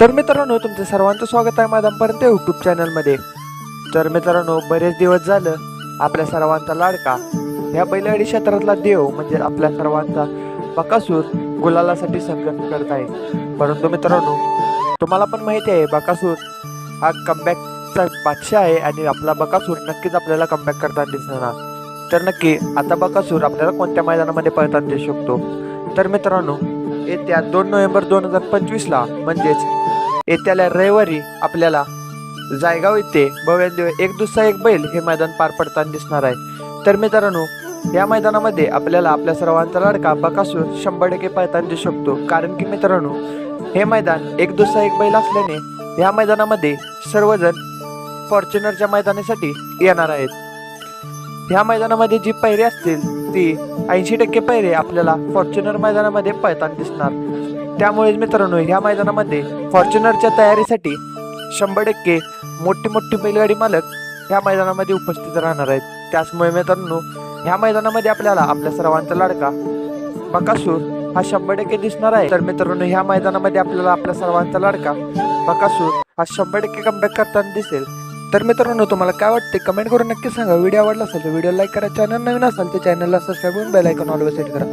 तर मित्रांनो तुमचं सर्वांचं स्वागत आहे माझ्यापर्यंत यूट्यूब चॅनलमध्ये तर मित्रांनो बरेच दिवस झालं आपल्या सर्वांचा लाडका ह्या बैलगाडी क्षेत्रातला देव म्हणजे आपल्या सर्वांचा बकासूर गुलालासाठी संघर्ष करत आहे. परंतु मित्रांनो तुम्हाला पण माहिती आहे बकासूर हा कमबॅकचा बादशाह आहे आणि आपला बकासूर नक्कीच आपल्याला कमबॅक करताना दिसणार तर नक्की आता बकासूर आपल्याला कोणत्या मैदानामध्ये पळताना दिसू शकतो? तर मित्रांनो येत्या दोन नोव्हेंबर दोन हजार पंचवीसला म्हणजेच येत्याला रविवारी आपल्याला जायगाव येथे भव्यादेव एक दुसरा एक बैल हे मैदान पार पडताना दिसणार आहे. तर मित्रांनो या मैदानामध्ये आपल्याला आपल्या सर्वांचा लाडका बकासूर शंभर टक्के पळताना दिसू शकतो. कारण की मित्रांनो हे मैदान एक दुसरा एक बैल असल्याने या मैदानामध्ये सर्वजण फॉर्च्युनरच्या मैदानासाठी येणार आहेत. ह्या मैदानामध्ये जी पैरे असतील ती ऐंशी टक्के पैरे आपल्याला फॉर्च्युनर मैदानामध्ये पळताना दिसणार. त्यामुळे मित्रांनो ह्या मैदानामध्ये फॉर्च्युनरच्या तयारीसाठी शंभर टक्के मोठी मोठी बैलगाडी मालक ह्या मैदानामध्ये उपस्थित राहणार आहेत. त्याचमुळे मित्रांनो ह्या मैदानामध्ये आपल्याला आपल्या सर्वांचा लाडका बकासूर हा शंभर टक्के दिसणार आहे. तर मित्रांनो ह्या मैदानामध्ये आपल्याला आपल्या सर्वांचा लाडका बकासूर हा शंभर टक्के कमबॅक करताना दिसेल. तर मित्रांनो तुम्हाला काय वाटते कमेंट करून नक्की सांगा. व्हिडिओ आवडला असेल तर व्हिडिओ लाईक करा. चॅनल नवीन असेल तर चॅनलला सबस्क्राईब करून बेल आयकॉन ऑलवेज सेट करा.